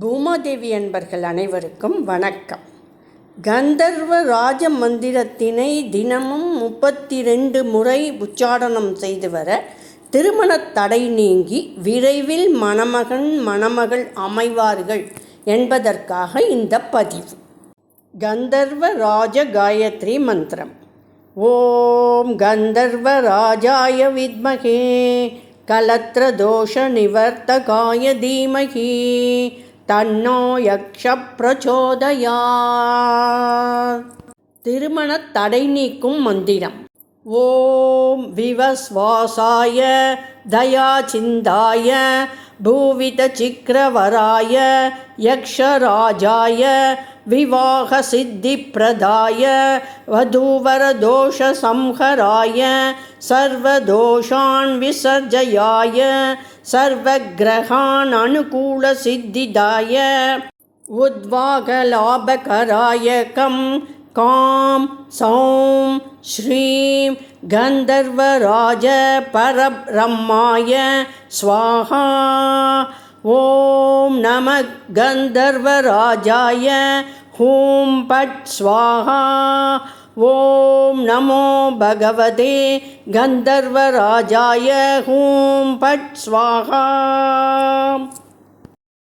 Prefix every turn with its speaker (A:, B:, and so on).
A: பூமாதேவி என்பர்கள் அனைவருக்கும் வணக்கம். கந்தர்வ ராஜ மந்திரத்தினை தினமும் முப்பத்தி ரெண்டு முறை உச்சாரணம் செய்து வர திருமணத் தடை நீங்கி விரைவில் மணமகன் மணமகள் அமைவார்கள் என்பதற்காக இந்த பதிவு. கந்தர்வ ராஜ காயத்ரி மந்திரம். ஓம் கந்தர்வ ராஜாய வித்மகே கலத்திர தோஷ நிவர்த்தகாய தீமகி தன்னோ யக்ஷ பிரச்சோதயா திருமணத் தடை நீக்கும் மந்திரம். ஓம் விவஸ்வாசாய தயாசிந்தாய भूवितचिक्रवराय यक्षराजाय विवाहसिद्धिप्रदाय वधूवरदोषसंहराय सर्वदोषान् विसर्जयाय सर्वग्रहान् अनुकूलसिद्धिदाय उद्वागलाभकराय காம் சௌம் ஸ்ரீம் கந்தர்வராஜ பரபிரம்மாய ஸ்வாஹா. ஓம் நம கந்தர்வராஜாய ஹூம் பட் ஸ்வாஹா. ஓம் நமோ பகவதே கந்தர்வராஜாய ஹூம் பட் ஸ்வாஹா.